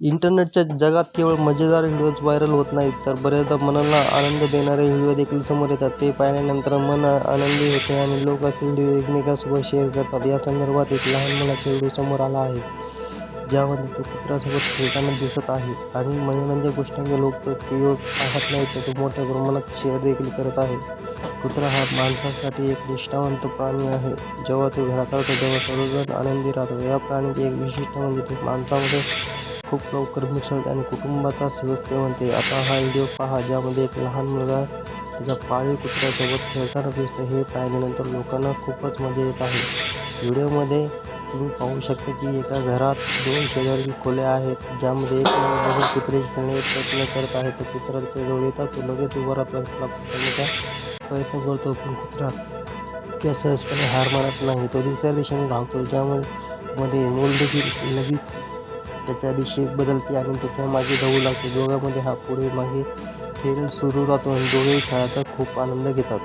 इंटरनेटच्या जगात केवळ मजेदार व्हिडिओज व्हायरल होत नाहीत तर बऱ्याचदा मनाला आनंद देणारे व्हिडिओ देखील समोर येतात. ते पाहिल्यानंतर मन आनंदी होते आणि लोक असे व्हिडिओ एकमेकांसोबत शेअर करतात. या संदर्भात एक लहान मुलाचा व्हिडिओ समोर आला आहे ज्यामध्ये तो कुत्र्यासोबत खेळताना दिसत आहे आणि मनोरंजक गोष्टींचे लोक तो केवळ पाहत नाहीत तर तो मोठ्या प्रमाणात शेअर देखील करत आहे. कुत्रा हा माणसासाठी एक निष्ठावंत प्राणी आहे. जेव्हा तो घरात असतो तेव्हा सर्वजण आनंदी राहतो या प्राण्याची एक विशिष्ट म्हणजे ते माणसामध्ये खूप लवकर मिसळते आणि कुटुंबाचा सदस्य म्हणते. आता हा व्हिडिओ पहा ज्यामध्ये एक लहान मुलगा त्याच्या पाळीव कुत्र्यासोबत खेळताना दिसतो हे पाहिल्यानंतर लोकांना खूपच मजा येत आहे. व्हिडिओमध्ये तुम्ही पाहू शकता की एका घरात दोन शेजारी खोल्या आहेत ज्यामध्ये एक बसून कुत्रे खेळण्याचा प्रयत्न करत आहे. तर कुत्रा जवळ येतात तो लगेच उभा राहतो पकडण्याचा प्रयत्न करतो. पण कुत्रा इतक्या सहजपणे हार मारत नाही. तो दुसऱ्या दिशेने धावतो ज्यामध्ये मध्ये मूल देखील लगेच त्याच्या दिशेत बदलते आणि त्याच्यामागे धावू लागते. दोघांमध्ये हा पुढे मागे खेळ सुरू राहतो आणि दोघेही खेळाचा खूप आनंद घेतात.